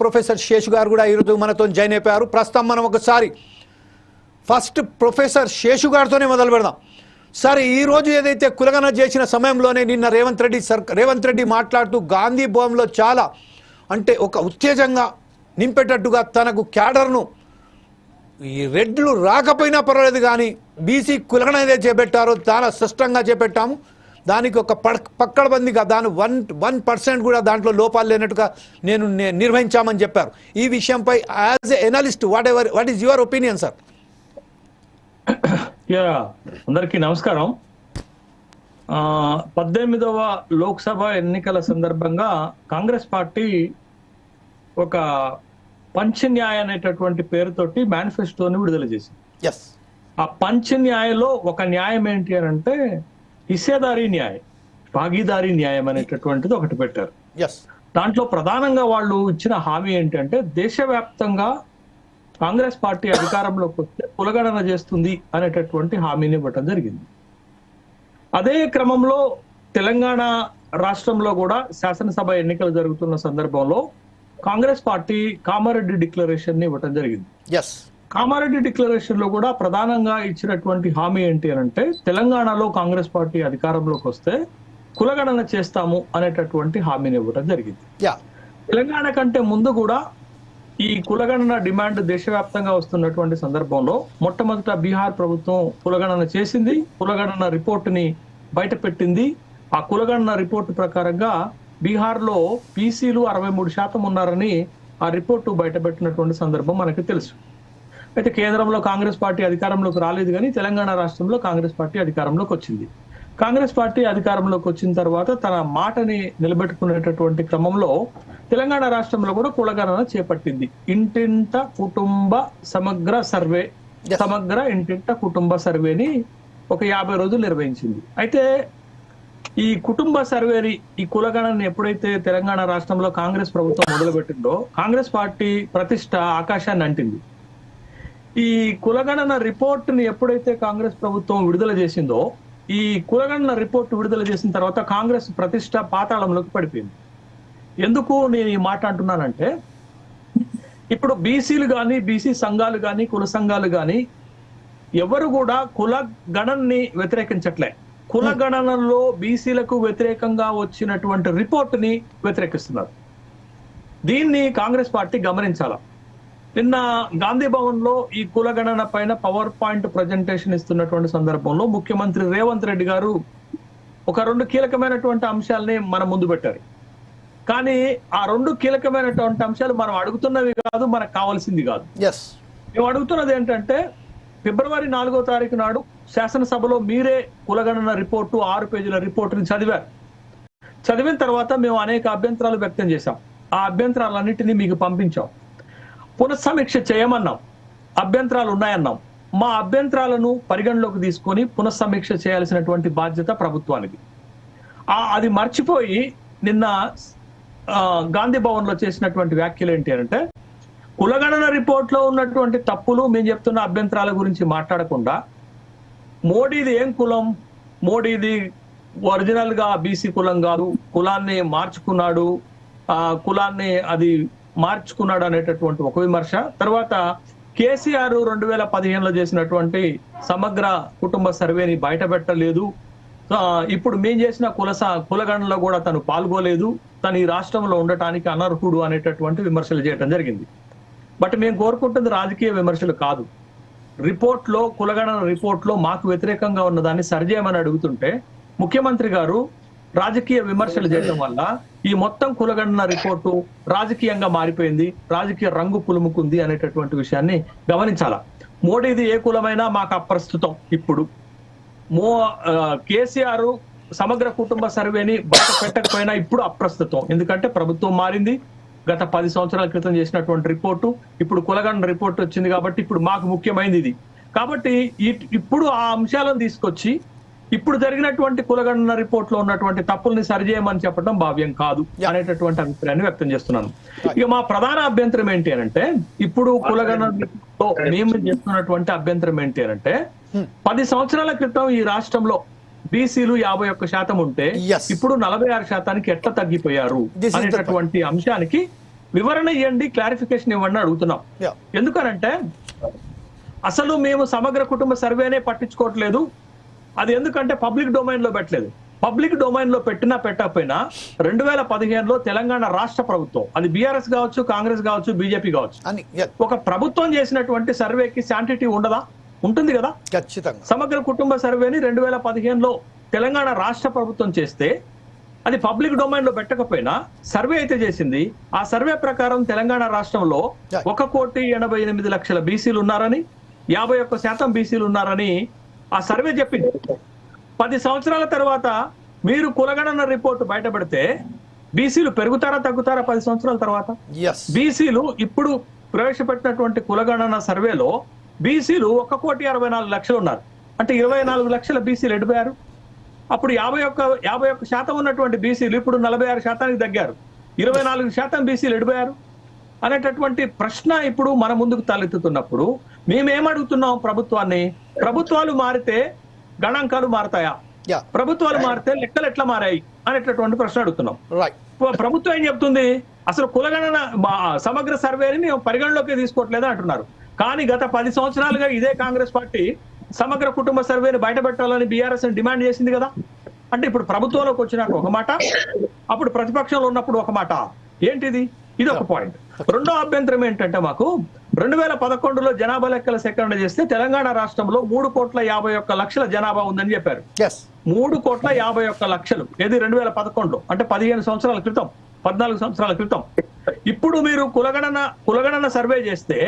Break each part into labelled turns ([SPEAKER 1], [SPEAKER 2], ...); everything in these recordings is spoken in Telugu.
[SPEAKER 1] ప్రొఫెసర్ శేషు గారు కూడా ఈరోజు మనతో జాయిన్ అయిపోయారు. ప్రస్తుతం మనం ఒకసారి ఫస్ట్ ప్రొఫెసర్ శేషు గారితోనే మొదలు పెడదాం. సార్ ఈరోజు ఏదైతే కులగన చేసిన సమయంలోనే నిన్న రేవంత్ రెడ్డి సర్ రేవంత్ రెడ్డి మాట్లాడుతూ గాంధీ భవన్లో చాలా అంటే ఒక ఉత్తేజంగా నింపేటట్టుగా తనకు క్యాడర్ను ఈ రెడ్లు రాకపోయినా పర్వాలేదు కానీ బీసీ కులగన ఏదైతే చేపెట్టారో చాలా స్పష్టంగా చేపెట్టాము. దానికి ఒక పడ్ పక్కడబందిగా దాని వన్ వన్ పర్సెంట్ కూడా దాంట్లో లోపాలు లేనట్టుగా నేను నిర్వహించామని చెప్పారు. ఈ విషయంపై as a analyst whatever what is your opinion sir?
[SPEAKER 2] Yeah అందరికీ నమస్కారం. పద్దెనిమిదవ లోక్సభ ఎన్నికల సందర్భంగా కాంగ్రెస్ పార్టీ ఒక పంచ న్యాయ అనేటటువంటి పేరుతోటి మేనిఫెస్టోని విడుదల చేసింది.
[SPEAKER 1] ఎస్
[SPEAKER 2] ఆ పంచ న్యాయలో ఒక న్యాయం ఏంటి అని అంటే హిస్సేదారీ న్యాయం భాగీదారీ న్యాయం అనేటటువంటిది ఒకటి పెట్టారు. దాంట్లో ప్రధానంగా వాళ్ళు ఇచ్చిన హామీ ఏంటంటే దేశవ్యాప్తంగా కాంగ్రెస్ పార్టీ అధికారంలోకి వస్తే కులగణన చేస్తుంది అనేటటువంటి హామీని ఇవ్వటం జరిగింది. అదే క్రమంలో తెలంగాణ రాష్ట్రంలో కూడా శాసనసభ ఎన్నికలు జరుగుతున్న సందర్భంలో కాంగ్రెస్ పార్టీ కామారెడ్డి డిక్లరేషన్ని ఇవ్వటం జరిగింది. కామారెడ్డి డిక్లరేషన్లో కూడా ప్రధానంగా ఇచ్చినటువంటి హామీ ఏంటి అని అంటే తెలంగాణలో కాంగ్రెస్ పార్టీ అధికారంలోకి వస్తే కులగణన చేస్తాము అనేటటువంటి హామీని ఇవ్వటం జరిగింది.
[SPEAKER 1] యా.
[SPEAKER 2] తెలంగాణ కంటే ముందు కూడా ఈ కులగణన డిమాండ్ దేశవ్యాప్తంగా వస్తున్నటువంటి సందర్భంలో మొట్టమొదట బీహార్ ప్రభుత్వం కులగణన చేసింది కులగణన రిపోర్టుని బయట పెట్టింది ఆ కులగణన రిపోర్టు ప్రకారంగా బీహార్లో పీసీలు అరవై మూడు శాతం ఉన్నారని ఆ రిపోర్టు బయటపెట్టినటువంటి సందర్భం మనకి తెలుసు. అయితే కేంద్రంలో కాంగ్రెస్ పార్టీ అధికారంలోకి రాలేదు కానీ తెలంగాణ రాష్ట్రంలో కాంగ్రెస్ పార్టీ అధికారంలోకి వచ్చింది. కాంగ్రెస్ పార్టీ అధికారంలోకి వచ్చిన తర్వాత తన మాటని నిలబెట్టుకునేటటువంటి క్రమంలో తెలంగాణ రాష్ట్రంలో కూడా కులగణన చేపట్టింది. ఇంటింట కుటుంబ సమగ్ర సర్వే. సమగ్ర ఇంటింట కుటుంబ సర్వేని ఒక యాభై రోజులు నిర్వహించింది. అయితే ఈ కుటుంబ సర్వేని ఈ కులగణన ఎప్పుడైతే తెలంగాణ రాష్ట్రంలో కాంగ్రెస్ ప్రభుత్వం మొదలుపెట్టిందో కాంగ్రెస్ పార్టీ ప్రతిష్ట ఆకాశాన్ని అంటింది. ఈ కులగణన రిపోర్ట్ని ఎప్పుడైతే కాంగ్రెస్ ప్రభుత్వం విడుదల చేసిందో ఈ కులగణన రిపోర్ట్ విడుదల చేసిన తర్వాత కాంగ్రెస్ ప్రతిష్ట పాతాళంలోకి పడిపోయింది. ఎందుకు నేను ఈ మాట అంటున్నానంటే ఇప్పుడు బీసీలు కానీ బీసీ సంఘాలు కానీ కుల సంఘాలు కానీ ఎవరు కూడా కుల గణన్ని వ్యతిరేకించట్లే. కుల గణనలో బీసీలకు వ్యతిరేకంగా వచ్చినటువంటి రిపోర్ట్ని వ్యతిరేకిస్తున్నారు. దీన్ని కాంగ్రెస్ పార్టీ గమనించాలా? నిన్న గాంధీ భవన్లో ఈ కులగణన పైన పవర్ పాయింట్ ప్రజెంటేషన్ ఇస్తున్నటువంటి సందర్భంలో ముఖ్యమంత్రి రేవంత్ రెడ్డి గారు ఒక రెండు కీలకమైనటువంటి అంశాలని మన ముందు పెట్టారు. కానీ ఆ రెండు కీలకమైనటువంటి అంశాలు మనం అడుగుతున్నవి కాదు మనకు కావాల్సింది కాదు.
[SPEAKER 1] ఎస్
[SPEAKER 2] మేము అడుగుతున్నది ఏంటంటే ఫిబ్రవరి నాలుగో తారీఖు నాడు శాసనసభలో మీరే కులగణన రిపోర్టు ఆరు పేజీల రిపోర్టుని చదివారు. చదివిన తర్వాత మేము అనేక అభ్యంతరాలు వ్యక్తం చేశాం. ఆ అభ్యంతరాలన్నింటినీ మీకు పంపించాం. పునఃసమీక్ష చేయమన్నాం. అభ్యంతరాలు ఉన్నాయన్నాం. మా అభ్యంతరాలను పరిగణలోకి తీసుకొని పునఃసమీక్ష చేయాల్సినటువంటి బాధ్యత ప్రభుత్వానికి అది మర్చిపోయి నిన్న గాంధీ భవన్లో చేసినటువంటి వ్యాఖ్యలు ఏంటి అంటే కులగణన రిపోర్ట్లో ఉన్నటువంటి తప్పులు మేము చెప్తున్న అభ్యంతరాల గురించి మాట్లాడకుండా మోడీది ఏం కులం? మోడీది ఒరిజినల్గా బీసీ కులం కాదు. కులాన్ని మార్చుకున్నాడు. ఆ కులాన్ని అది మార్చుకున్నాడు అనేటటువంటి ఒక విమర్శ. తర్వాత కేసీఆర్ రెండు వేల పదిహేనులో చేసినటువంటి సమగ్ర కుటుంబ సర్వేని బయట పెట్టలేదు ఇప్పుడు మేము చేసిన కులస కులగణలో కూడా తను పాల్గొలేదు. తను ఈ రాష్ట్రంలో ఉండటానికి అనర్హుడు అనేటటువంటి విమర్శలు చేయడం జరిగింది. బట్ మేము కోరుకుంటుంది రాజకీయ విమర్శలు కాదు. రిపోర్ట్లో కులగణన రిపోర్ట్లో మాకు వ్యతిరేకంగా ఉన్నదాన్ని సరిచేయమని అడుగుతుంటే ముఖ్యమంత్రి గారు రాజకీయ విమర్శలు చేయడం వల్ల ఈ మొత్తం కులగణన రిపోర్టు రాజకీయంగా మారిపోయింది రాజకీయ రంగు పులుముకుంది అనేటటువంటి విషయాన్ని గమనించాల? మోడీది ఏ కులమైనా మాకు అప్రస్తుతం ఇప్పుడు. మో కేసీఆర్ సమగ్ర కుటుంబ సర్వేని బయట పెట్టకపోయినా ఇప్పుడు అప్రస్తుతం. ఎందుకంటే ప్రభుత్వం మారింది. గత పది సంవత్సరాల క్రితం చేసినటువంటి రిపోర్టు ఇప్పుడు కులగండ రిపోర్ట్ వచ్చింది కాబట్టి ఇప్పుడు మాకు ముఖ్యమైనది ఇది. కాబట్టి ఇప్పుడు ఆ అంశాలను తీసుకొచ్చి ఇప్పుడు జరిగినటువంటి కులగణన రిపోర్ట్లో ఉన్నటువంటి తప్పుల్ని సరిచేయమని చెప్పడం భావ్యం కాదు అనేటటువంటి అభిప్రాయాన్ని వ్యక్తం చేస్తున్నాను. ఇక మా ప్రధాన అభ్యంతరం ఏంటి అంటే ఇప్పుడు కులగణనలో మేము చేస్తున్నటువంటి అభ్యంతరం ఏంటి అంటే పది సంవత్సరాల క్రితం ఈ రాష్ట్రంలో బీసీలు యాభై ఒక్క శాతం ఉంటే. ఇప్పుడు నలభై ఆరు శాతానికి ఎట్లా తగ్గిపోయారు అనేటటువంటి అంశానికి వివరణ ఇవ్వండి క్లారిఫికేషన్ ఇవ్వండి అడుగుతున్నాం. ఎందుకనంటే అసలు మేము సమగ్ర కుటుంబ సర్వేనే పట్టించుకోవట్లేదు. అది ఎందుకంటే పబ్లిక్ డొమైన్లో పెట్టలేదు. పబ్లిక్ డొమైన్లో పెట్టినా పెట్టకపోయినా రెండు వేల పదిహేనులో తెలంగాణ రాష్ట్ర ప్రభుత్వం అది బీఆర్ఎస్ కావచ్చు కాంగ్రెస్ కావచ్చు బీజేపీ కావచ్చు ఒక ప్రభుత్వం చేసినటువంటి సర్వేకి శాంటిటీ ఉండదా? ఉంటుంది కదా?
[SPEAKER 1] ఖచ్చితంగా.
[SPEAKER 2] సమగ్ర కుటుంబ సర్వేని రెండు వేల పదిహేనులో తెలంగాణ రాష్ట్ర ప్రభుత్వం చేస్తే అది పబ్లిక్ డొమైన్లో పెట్టకపోయినా సర్వే అయితే చేసింది. ఆ సర్వే ప్రకారం తెలంగాణ రాష్ట్రంలో. ఒక కోటి ఎనభై ఎనిమిది లక్షల బీసీలు ఉన్నారని యాభై ఒక్క శాతం బీసీలు ఉన్నారని ఆ సర్వే చెప్పింది. పది సంవత్సరాల తర్వాత మీరు కులగణన రిపోర్ట్ బయటపెడితే బీసీలు పెరుగుతారా తగ్గుతారా పది సంవత్సరాల తర్వాత? బీసీలు ఇప్పుడు ప్రవేశపెట్టినటువంటి కులగణన సర్వేలో బీసీలు ఒక కోటి అరవై నాలుగు లక్షలు ఉన్నారు. అంటే ఇరవై నాలుగు లక్షల బీసీలు ఎడిపోయారు. అప్పుడు యాభై ఒక్క యాభై ఒక్క శాతం ఉన్నటువంటి బీసీలు ఇప్పుడు నలభై ఆరు శాతానికి తగ్గారు. ఇరవై నాలుగు శాతం బీసీలు ఎడిపోయారు అనేటటువంటి ప్రశ్న ఇప్పుడు మన ముందుకు తలెత్తుతున్నప్పుడు మేమేమడుగుతున్నాం ప్రభుత్వాన్ని? ప్రభుత్వాలు మారితే గణాంకాలు మారతాయా? ప్రభుత్వాలు మారితే లెక్కలు ఎట్లా మారాయి అనేటటువంటి ప్రశ్న అడుగుతున్నాం. ప్రభుత్వం ఏం చెప్తుంది? అసలు కులగణన సమగ్ర సర్వేని మేము పరిగణలోకి తీసుకోవట్లేదు అంటున్నారు. కానీ గత పది సంవత్సరాలుగా ఇదే కాంగ్రెస్ పార్టీ సమగ్ర కుటుంబ సర్వేని బయటపెట్టాలని బీఆర్ఎస్ డిమాండ్ చేసింది కదా? అంటే ఇప్పుడు ప్రభుత్వంలోకి వచ్చినాక ఒక మాట అప్పుడు ప్రతిపక్షంలో ఉన్నప్పుడు ఒక మాట. ఏంటిది? ఇది ఒక పాయింట్. రెండో అభ్యంతరం ఏంటంటే మాకు రెండు వేల పదకొండులో జనాభా లెక్కల సేకరణ చేస్తే తెలంగాణ రాష్ట్రంలో మూడు కోట్ల యాభై ఒక్క లక్షల జనాభా ఉందని చెప్పారు. మూడు కోట్ల యాభై ఒక్క లక్షలు. ఏది రెండు వేల పదకొండులో అంటే పదిహేను సంవత్సరాల క్రితం. పద్నాలుగు సంవత్సరాల క్రితం. ఇప్పుడు మీరు కులగణన కులగణన సర్వే చేస్తే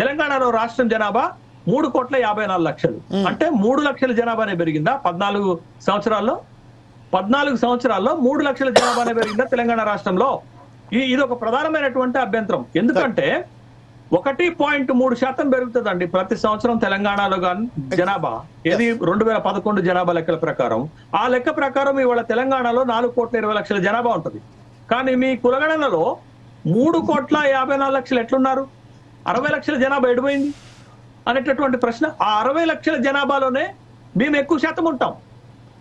[SPEAKER 2] తెలంగాణలో రాష్ట్రం జనాభా మూడు కోట్ల యాభై నాలుగు లక్షలు. అంటే మూడు లక్షల జనాభానే పెరిగిందా? పద్నాలుగు సంవత్సరాల్లో? పద్నాలుగు సంవత్సరాల్లో మూడు లక్షల జనాభానే పెరిగిందా తెలంగాణ రాష్ట్రంలో? ఇది ఒక ప్రధానమైనటువంటి అభ్యంతరం. ఎందుకంటే ఒకటి పాయింట్ మూడు శాతం పెరుగుతుందండి ప్రతి సంవత్సరం తెలంగాణలో గాని జనాభా. ఏది? రెండు వేల పదకొండు జనాభా లెక్కల ప్రకారం. ఆ లెక్క ప్రకారం ఇవాళ తెలంగాణలో నాలుగు కోట్ల ఇరవై లక్షల జనాభా ఉంటుంది. కానీ మీ కులగణనలో మూడు కోట్ల యాభై నాలుగు లక్షలు ఎట్లున్నారు? అరవై లక్షల జనాభా ఎడిపోయింది అనేటటువంటి ప్రశ్న. ఆ అరవై లక్షల జనాభాలోనే మేము ఎక్కువ శాతం ఉంటాం.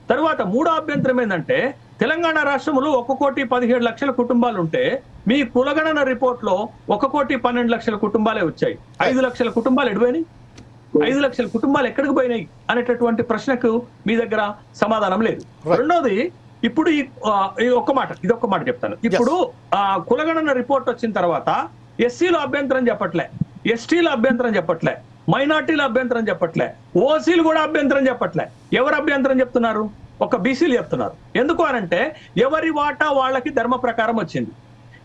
[SPEAKER 2] తరువాత మూడో అభ్యంతరం ఏంటంటే తెలంగాణ రాష్ట్రంలో ఒక కోటి పదిహేడు లక్షల కుటుంబాలు ఉంటే మీ కులగణన రిపోర్ట్లో ఒక కోటి పన్నెండు లక్షల కుటుంబాలే వచ్చాయి. ఐదు లక్షల కుటుంబాలు ఎడిపోయినాయి ఐదు లక్షల కుటుంబాలు ఎక్కడికి పోయినాయి అనేటటువంటి ప్రశ్నకు మీ దగ్గర సమాధానం లేదు. రెండోది ఇప్పుడు ఈ ఒక్క మాట ఇది ఒక్క మాట చెప్తాను. ఇప్పుడు ఆ, కులగణన రిపోర్ట్ వచ్చిన తర్వాత ఎస్సీలో అభ్యంతరం చెప్పట్లే ఎస్టీలో అభ్యంతరం చెప్పట్లే మైనార్టీల అభ్యంతరం చెప్పట్లే ఓసీలు కూడా అభ్యంతరం చెప్పట్లే. ఎవరు అభ్యంతరం చెప్తున్నారు? ఒక బీసీలు చెప్తున్నారు. ఎందుకు అనంటే ఎవరి వాటా వాళ్ళకి ధర్మ ప్రకారం వచ్చింది.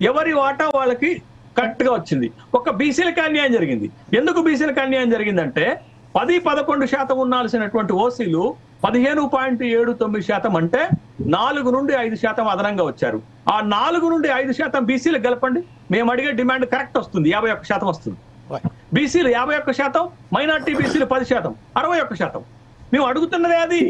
[SPEAKER 2] ఎవరి వాటా వాళ్ళకి కరెక్ట్గా వచ్చింది. ఒక బీసీలకు అన్యాయం జరిగింది. ఎందుకు బీసీలకు అన్యాయం జరిగిందంటే పది పదకొండు శాతం ఉండాల్సినటువంటి ఓసీలు పదిహేను పాయింట్ ఏడు తొమ్మిది శాతం అంటే నాలుగు నుండి ఐదు శాతం అదనంగా వచ్చారు. ఆ నాలుగు నుండి ఐదు శాతం బీసీలకు గెలపండి. మేము అడిగే డిమాండ్ కరెక్ట్ వస్తుంది. యాభై ఒక్క శాతం వస్తుంది. బీసీలు యాభై ఒక్క శాతం మైనార్టీ బీసీలు పది శాతం అరవై ఒక్క శాతం. మేము అడుగుతున్నదే అది.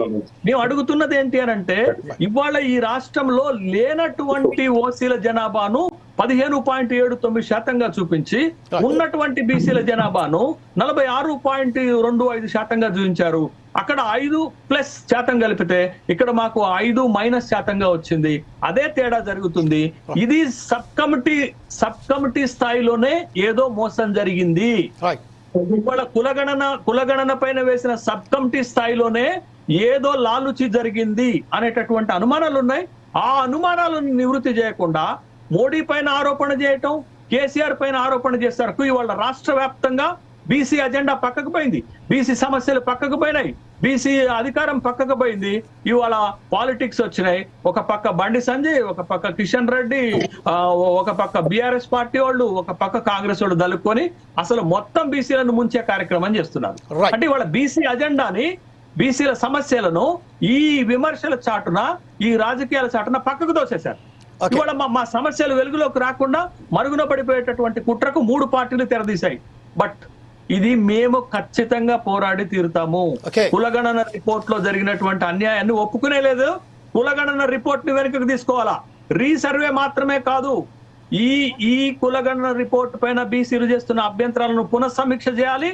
[SPEAKER 2] మేము అడుగుతున్నది ఏంటి అని అంటే ఇవాళ ఈ రాష్ట్రంలో లేనటువంటి ఓసీల జనాభాను పదిహేను పాయింట్ ఏడు తొమ్మిది శాతంగా చూపించి ఉన్నటువంటి బీసీల జనాభాను నలభై ఆరు పాయింట్ రెండు ఐదు శాతంగా చూపించారు. అక్కడ ఐదు ప్లస్ శాతం కలిపితే ఇక్కడ మాకు ఐదు మైనస్ శాతంగా వచ్చింది. అదే తేడా జరుగుతుంది. ఇది సబ్ కమిటీ సబ్ కమిటీ స్థాయిలోనే ఏదో మోసం జరిగింది. ఇవాళ కులగణన కులగణన పైన వేసిన సబ్ కమిటీ స్థాయిలోనే ఏదో లాలుచి జరిగింది అనేటటువంటి అనుమానాలు ఉన్నాయి ఆ అనుమానాలను నివృత్తి చేయకుండా మోడీ పైన ఆరోపణ చేయటం కేసీఆర్ పైన ఆరోపణ చేస్తారు ఇవాళ రాష్ట్ర వ్యాప్తంగా బీసీ అజెండా పక్కకు పోయింది. బీసీ సమస్యలు పక్కకు పోయినాయి. బీసీ అధికారం పక్కకు పోయింది. ఇవాళ పాలిటిక్స్ వచ్చినాయి. ఒక పక్క బండి సంజయ్ ఒక పక్క కిషన్ రెడ్డి ఒక పక్క బీఆర్ఎస్ పార్టీ వాళ్ళు ఒక పక్క కాంగ్రెస్ వాళ్ళు దలుపుకొని అసలు మొత్తం బీసీలను ముంచే కార్యక్రమం చేస్తున్నారు. అంటే ఇవాళ బీసీ అజెండాని బీసీల సమస్యలను ఈ విమర్శల చాటున ఈ రాజకీయాల చాటున పక్కకు దోసేశారు. ఇవాళ మా- మా సమస్యలు వెలుగులోకి రాకుండా మరుగున పడిపోయేటటువంటి కుట్రకు మూడు పార్టీలు తెరదీశాయి. బట్ ఇది మేము ఖచ్చితంగా పోరాడి తీరుతాము. కులగణన రిపోర్ట్లో జరిగినటువంటి అన్యాయాన్ని ఒప్పుకునే లేదు. కులగణన రిపోర్ట్ని వెనుకకు తీసుకోవాలా? రీసర్వే మాత్రమే కాదు. ఈ ఈ కులగణన రిపోర్ట్ పైన బీసీలు చేస్తున్న అభ్యంతరాలను పునఃసమీక్ష చేయాలి.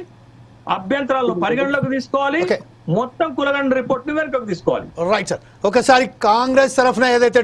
[SPEAKER 2] అభ్యంతరాలను పరిగణలోకి తీసుకోవాలి. మొత్తం కులగణన రిపోర్ట్ని వెనుకకు తీసుకోవాలి.
[SPEAKER 1] రైట్ సార్ ఒకసారి కాంగ్రెస్ తరఫున ఏదైతే